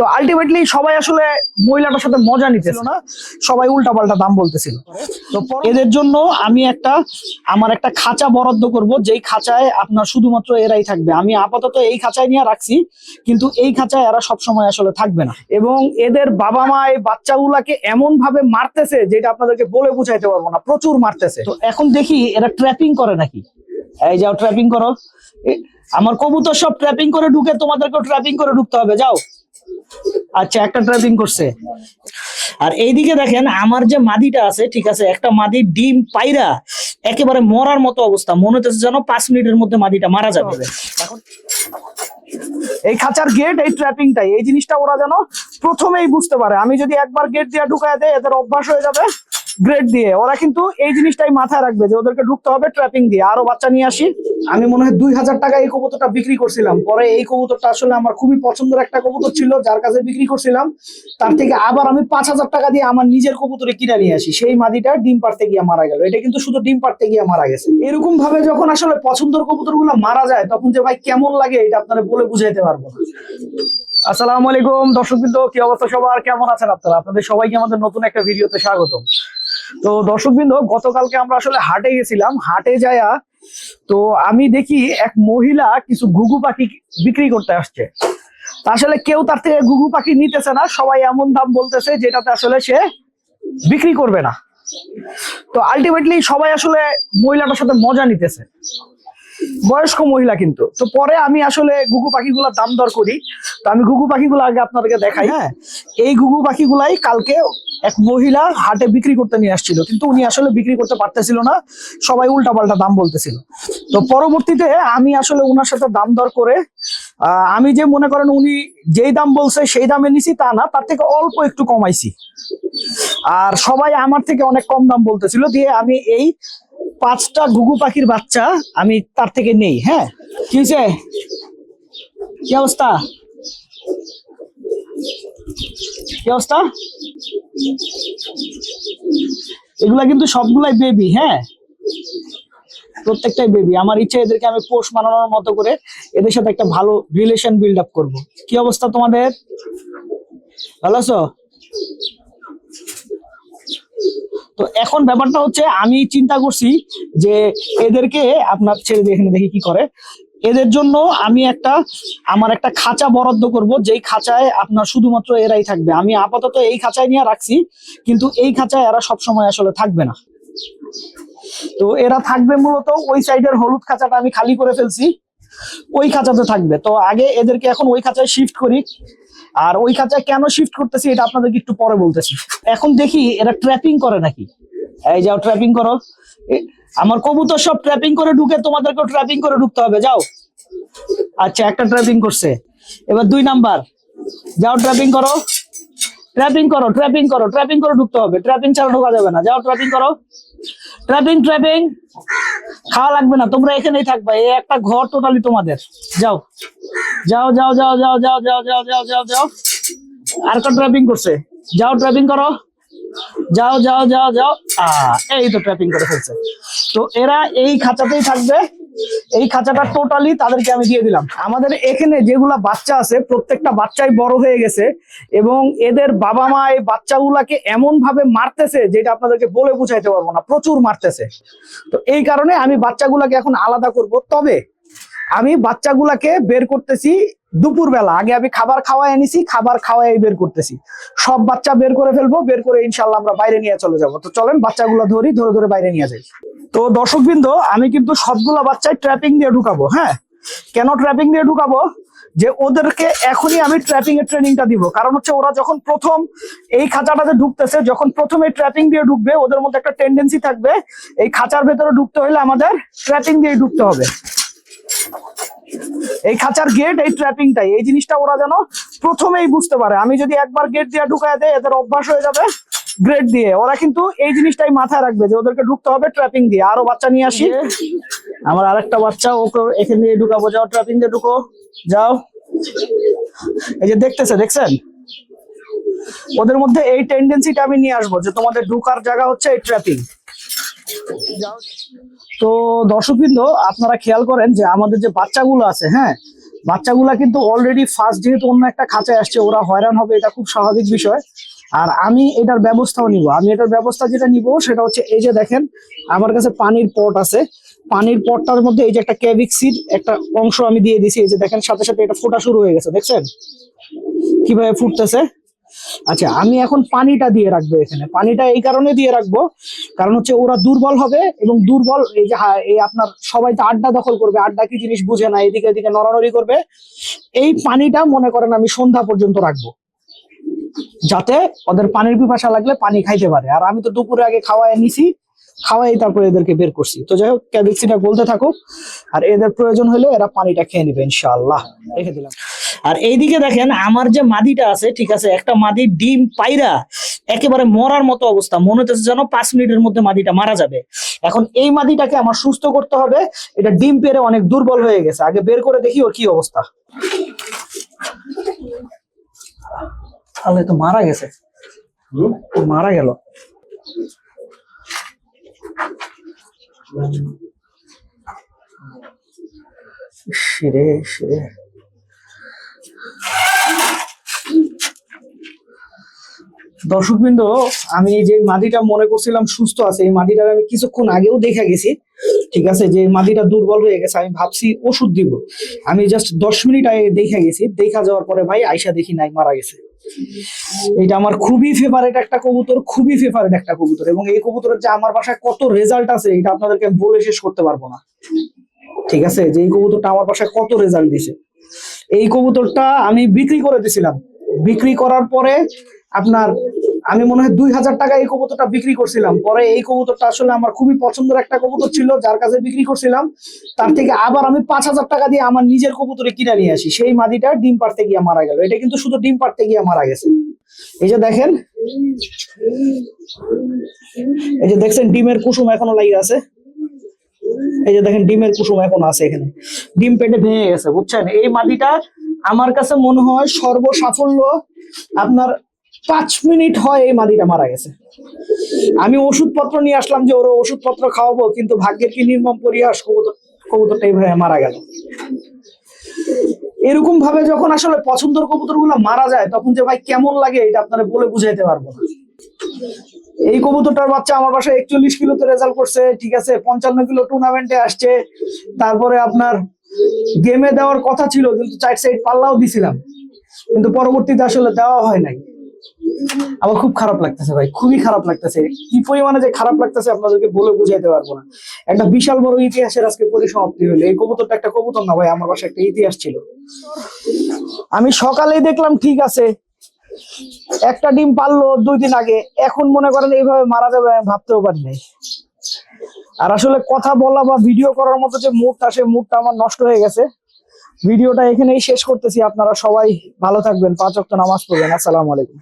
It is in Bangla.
তো আলটিমেটলি সবাই আসলে মহিলাটার সাথে মজা নিতেছিল না, সবাই উল্টা পাল্টা দাম বলতেছিল। তো এদের জন্য আমি একটা, আমার একটা খাঁচা বরাদ্দ করব, যেই খাঁচায় আপনার শুধুমাত্র এরাই থাকবে। আমি আপাতত এই খাঁচায় নিয়ে রাখছি, কিন্তু এই খাঁচায় এরা সবসময় আসলে থাকবে না। এবং এদের বাবা মা এই বাচ্চাগুলাকে এমন ভাবে মারতেছে, যেটা আপনাদেরকে বলে বুঝাইতে পারব না, প্রচুর মারতেছে। তো এখন দেখি, এরা ট্র্যাপিং করে নাকি? এই যাও ট্র্যাপিং করো। আমার কবুতর সব ট্র্যাপিং করে ঢুকে, তোমাদেরকেও ট্র্যাপিং করে ঢুকতে হবে, যাও। আচ্ছা একটা ট্র্যাপিং করছে। আর এইদিকে দেখেন, আমার যে মাদিটা আছে, ঠিক আছে, একটা মাদি ডিম পাইরা একেবারে মরার মতো অবস্থা। মনে হচ্ছে যেন পাঁচ মিনিটের মধ্যে মাদিটা মারা যাবে। এই খাঁচার গেট এই ট্র্যাপিংটাই এই জিনিসটা ওরা যেন প্রথমেই বুঝতে পারে। আমি যদি একবার গেট দিয়ে ঢুকায় দেয় এদের অভ্যাস হয়ে যাবে। গ্রেড দিয়ে, ওরা কিন্তু এই জিনিসটাই মাথায় রাখবে যে ওদেরকে ঢুকতে হবে ট্র্যাপিং দিয়ে। আরও বাচ্চা নিয়ে আসি। আমি মনে হয় দুই হাজার টাকা এই কবুতরটা বিক্রি করছিলাম। পরে এই কবুতরটা আসলে আমার খুবই পছন্দের একটা কবুতর ছিল, যার কাছে বিক্রি করছিলাম। তার থেকে আবার আমি পাঁচ হাজার টাকা দিয়ে আমার নিজের কবুতরে কিনে নিয়ে আসি। সেই মাদিটা ডিম পাড়তে গিয়ে মারা গেল। এটা কিন্তু শুধু ডিম পাড়তে গিয়ে মারা গেছে। এরকম ভাবে যখন আসলে পছন্দের কবুতর মারা যায়, তখন যে ভাই কেমন লাগে, এটা আপনারা বলে বুঝাইতে পারব না। আসসালামু আলাইকুম দর্শকবৃন্দ, কি অবস্থা সবার? কেমন আছেন আপনারা? আপনাদের সবাইকে আমাদের নতুন একটা ভিডিওতে স্বাগতম। তো দর্শকবৃন্দ, গতকালকে আমরা আসলে হাটে গেছিলাম। হাটে যায়া তো আমি দেখি এক মহিলা কিছু ঘুঘু পাখি বিক্রি করতে আসছে। আসলে কেউ তার থেকে ঘুঘু পাখি নিতেছে না, সবাই এমন দাম বলতেছে যেটাতে আসলে সে বিক্রি করবে না। তো আলটিমেটলি সবাই আসলে মহিলাটার সাথে মজা নিতেছে। বয়স্ক মহিলা কিন্তু। তো পরে আমি আসলে ঘুঘু পাখিগুলোর দাম দর করি। তো আমি ঘুঘু পাখিগুলো আগে আপনাদেরকে দেখাই। হ্যাঁ। এই ঘুঘু পাখিগুলাই কালকে এক মহিলা হাটে বিক্রি করতে নিয়ে আসছিল। কিন্তু উনি আসলে বিক্রি করতে পারতেছিল না। সবাই উল্টা পাল্টা দাম বলতেছিল। তো পরবর্তীতে আমি আসলে ওনার সাথে দাম দর করে আহ, আমি যে মনে করেন উনি যেই দাম বলছে সেই দামে নিছি তা না তার থেকে অল্প একটু কমাইছি। আর সবাই আমার থেকে অনেক কম দাম বলতেছিল। দিয়ে আমি এই পাঁচটা ঘুঘু পাখির বাচ্চা আমি তার থেকে নেই হ্যাঁ? কি হয়েছে? কি অবস্থা? কি অবস্থা? এগুলা কিন্তু সবগুলাই বেবি হ্যাঁ? প্রত্যেকটাই বেবি আমার ইচ্ছা এদেরকে আমি পোষ মানানোর মতো করে এদের সাথে একটা ভালো রিলেশন বিল্ড আপ করব। কি অবস্থা তোমাদের? ভালো আছো? তো এখন ব্যাপারটা হচ্ছে, আমি চিন্তা করছি যে এদেরকে আপনার ছেড়ে দিয়ে এখানে দেখি কি করে। এদের জন্য আমি একটা, আমার একটা খাঁচা বরাদ্দ করব, যেই খাঁচায় আপনার শুধুমাত্র এরাই থাকবে। আমি আপাতত এই খাঁচায় নিয়ে রাখছি, কিন্তু এই খাঁচায় এরা সবসময় আসলে থাকবে না। তো এরা থাকবে মূলত ওই সাইডের হলুদ খাঁচাটা আমি খালি করে ফেলছি। ওই খাঁচাতে থাকবে। তো আগে এদেরকে এখন ওই খাঁচায় শিফট করি। আর ওই খাঁচায় কেন শিফট করতেছি এটা আপনাদেরকে একটু পরে বলতেছি। এখন দেখি এরা ট্র্যাপিং করে নাকি? এই যাও ট্র্যাপিং করো। আমার কবুতর সব ট্র্যাপিং করে ঢুকে তোমাদেরকেও ট্র্যাপিং করে ঢুকতে হবে, যাও। আচ্ছা একটা ট্র্যাপিং করছে। এবার দুই নাম্বার। যাও ট্র্যাপিং করো। ট্র্যাপিং করো ট্র্যাপিং করো ট্র্যাপিং করে ঢুকতে হবে। ট্র্যাপিং ছাড়া ঢোকা যাবে না। যাও ট্র্যাপিং করো। ট্র্যাপিং ট্র্যাপিং খাওয়া লাগবে না তোমরা এখানেই থাকবা এই একটা ঘর টোটালি তোমাদের যাও যাও যাও যাও যাও যাও যাও যাও যাও যাও যাও আর কোন ট্র্যাপিং করছে যাও ট্র্যাপিং করো যাও যাও যাও যাও এই তো ট্র্যাপিং করে ফেলছে তো এরা এই খাঁচাতেই থাকবে এই খাঁচাটা টোটালি তাদেরকে আমি দিয়ে দিলাম। আমাদের এখানে যেগুলা বাচ্চা আছে, প্রত্যেকটা বাচ্চাই বড় হয়ে গেছে এবং এদের বাবা মা এই বাচ্চাগুলাকে এমন ভাবে মারতেছে যেটা আপনাদেরকে বলে বুঝাইতে পারব না, প্রচুর মারতেছে। তো এই কারণে আমি বাচ্চাগুলাকে এখন আলাদা করব। তবে আমি বাচ্চাগুলাকে বের করতেছি দুপুর বেলা আগে আমি খাবার খাওয়াই এনেছি, খাবার খাওয়াই বের করতেছি। সব বাচ্চা বের করে ফেলব, বের করে ইনশাল্লাহ আমরা বাইরে নিয়ে চলে যাব। তো চলেন, বাচ্চাগুলো ধরি, ধরে ধরে বাইরে নিয়ে যাই। তো দর্শকবৃন্দ, আমি কিন্তু সবগুলা বাচ্চায় ট্র্যাপিং দিয়ে ঢুকাবো হ্যাঁ? কেন ট্র্যাপিং দিয়ে ঢুকাবো? যে ওদেরকে এখনই আমি ট্র্যাপিং এর ট্রেনিংটা দিব। কারণ হচ্ছে ওরা যখন প্রথম এই খাঁচাটাতে ঢুকতেছে, যখন প্রথমে ট্র্যাপিং দিয়ে ঢুকবে, ওদের মধ্যে একটা টেন্ডেন্সি থাকবে, এই খাঁচার ভেতরে ঢুকতে হলে আমাদের ট্র্যাপিং দিয়ে ঢুকতে হবে। এই খাঁচার গেট এই ট্র্যাপিংটাই এই জিনিসটা ওরা যেন প্রথমেই বুঝতে পারে। আমি যদি একবার গেট দিয়ে ঢুকায় দেয় এদের অভ্যাস হয়ে যাবে গ্রেড দিয়ে। ওরা কিন্তু এই জিনিসটাই মাথায় রাখবে যে ওদেরকে ঢুকতে হবে ট্র্যাপিং দিয়ে। আরও বাচ্চা নিয়ে আসি। আমার আরেকটা বাচ্চা, ওকে এখানে দিয়ে ঢুকাবো। যাও ট্র্যাপিং দিয়ে ঢুকো। যাও। এই যে দেখতেছে, দেখছেন? ওদের মধ্যে এই টেন্ডেন্সিটা আমি নিয়ে আসব যে তোমাদের ঢুকার জায়গা হচ্ছে এই ট্র্যাপিং তো দর্শকবৃন্দ, আপনারা খেয়াল করেন যে আমাদের যে বাচ্চাগুলো আছে হ্যাঁ বাচ্চাগুলা কিন্তু অলরেডি ফার্স্ট যেহেতু অন্য একটা খাঁচায় আসছে, ওরা হয়রান হবে, এটা খুব স্বাভাবিক বিষয়। আর আমি এটার ব্যবস্থাও নিব। আমি এটার ব্যবস্থা যেটা নিব সেটা হচ্ছে এই যে দেখেন, আমার কাছে পানির পট আছে। পানির পটটার মধ্যে এই যে একটা ক্যাবিক ক্যাভিক্সির একটা অংশ আমি দিয়ে দিছি। এই যে দেখেন, সাথে সাথে এটা ফোটা শুরু হয়ে গেছে, দেখছেন? কীভাবে ফুটতেছে? আচ্ছা আমি এখন পানিটা দিয়ে রাখব এখানে। পানিটা এই কারণে দিয়ে রাখব, কারণ হচ্ছে ওরা দুর্বল হবে এবং দুর্বল এই যে হ্যাঁ এই আপনার সবাই তো আড্ডা দখল করবে, আড্ডা কি জিনিস বুঝে না, এদিকে এদিকে নড়ানড়ি করবে। এই পানিটা মনে করেন আমি সন্ধ্যা পর্যন্ত রাখব, যাতে ওদের পানির পিপাসা লাগলে পানি খাইতে পারে। আর আমি তো দুপুরে আগে খাওয়ায় নিছি খাওয়াই তারপরে এদেরকে বের করছি। তো যাই হোক ক্যাবেক্সিটা গলতে থাকুক। আর এদের প্রয়োজন হলে এরা পানিটা খেয়ে নিবে ইনশাআল্লাহ। রেখে দিলাম। আর এইদিকে দেখেন আমার যে মাদিটা আছে ঠিক আছে একটা মাদি ডিম পাইরা একেবারে মরার মতো অবস্থা। মনে হচ্ছে যেন পাঁচ মিনিটের মধ্যে মাদিটা মারা যাবে। এখন এই মাদিটাকে আমার সুস্থ করতে হবে। এটা ডিম পেরে অনেক দুর্বল হয়ে গেছে। আগে বের করে দেখি ওর কি অবস্থা। তাহলে তো মারা গেছে। মারা গেল। শিরে শিরে। দর্শকবৃন্দ, আমি যে মাদিটা মনে করছিলাম সুস্থ আছে, এই মাদিটার আমি কিছুক্ষণ আগেও দেখা গেছি, ঠিক আছে? যে মাদিটা দুর্বল হয়ে গেছে, আমি ভাবছি ওষুধ দিব। আমি জাস্ট দশ মিনিট আগে দেখা গেছি, দেখা যাওয়ার পরে ভাই আয়সা দেখি নাই, মারা গেছে। এটা আমার খুবই ফেভারেট একটা কবুতর, খুবই ফেভারেট একটা কবুতর এবং এই কবুতরের যে আমার বাসায় কত রেজাল্ট আছে এটা আপনাদেরকে বলে শেষ করতে পারব না। ঠিক আছে? যে এই কবুতরটা আমার বাসায় কত রেজাল্ট দিছে। এই কবুতরটা আমি বিক্রি করে দিছিলাম। বিক্রি করার পরে আপনার আমি মনে হয় দুই হাজার টাকা এই কবুতরটা বিক্রি করছিলাম। পরে এই কবুতরটা আসলে আমার খুবই পছন্দের একটা কবুতর ছিল, যার কাছে বিক্রি করছিলাম। তার থেকে আবার আমি পাঁচ হাজার টাকা দিয়ে আমার নিজের কবুতরে কিনে নিয়ে আসি। সেই মাদিটা ডিম পাড়তে গিয়ে মারা গেল। এটা কিন্তু শুধু ডিম পাড়তে গিয়ে মারা গেছে। এই যে দেখেন, এই যে দেখছেন, ডিমের কুসুম এখনও লাগিয়ে আছে। এই যে দেখেন, ডিমের কুসুম এখন আছে এখানে। ডিম পেটে ভেঙে গেছে, বুঝছেন? এই মাদিটা আমার কাছে মনে হয় সর্বসাফল্য। আপনার পাঁচ মিনিট হয় এই মাদিটা মারা গেছে। আমি ওষুধপত্র নিয়ে আসলাম যে ওর ওষুধপত্র খাওয়াবো, কিন্তু ভাগ্যের কি নির্মম পরিহাস, কবুতর কবুতরটা এইভাবে মারা গেল। এরকম ভাবে যখন আসলে পছন্দের কবুতর মারা যায়, তখন যে ভাই কেমন লাগে এটা আপনারা বলে বুঝাইতে পারব না। এই কবুতরটার বাচ্চা আমার বাসায় একচল্লিশ কিলোতে রেজাল্ট করছে, ঠিক আছে, পঞ্চান্ন কিলো টুর্নামেন্টে আসছে। তারপরে আপনার গেমে দেওয়ার কথা ছিল, কিন্তু চার সাইড পাল্লাও দিছিলাম। কিন্তু পরবর্তীতে আসলে দেওয়া হয় নাই। আমার খুব খারাপ লাগতেছে ভাই, খুবই খারাপ লাগতেছে। কি পরিমাণে যে খারাপ লাগতেছে আপনাদেরকে বলে বুঝাইতে পারব না। একটা বিশাল বড় ইতিহাসের আজকে পরিসমাপ্তি হলো। এই কবুতরটা একটা কবুতর না ভাই, আমার বাসায় একটা ইতিহাস ছিল। আমি সকালেই দেখলাম, ঠিক আছে, একটা ডিম পারল দুই দিন আগে। এখন মনে করেন এইভাবে মারা যাবে আমি ভাবতেও পারি নাই। আর আসলে কথা বলা বা ভিডিও করার মতো যে মুডটা সে মুডটা আমার নষ্ট হয়ে গেছে। ভিডিওটা এখানেই শেষ করতেছি। আপনারা সবাই ভালো থাকবেন। পাঁচ ওয়াক্ত নামাজ পড়বেন। আসসালামু আলাইকুম।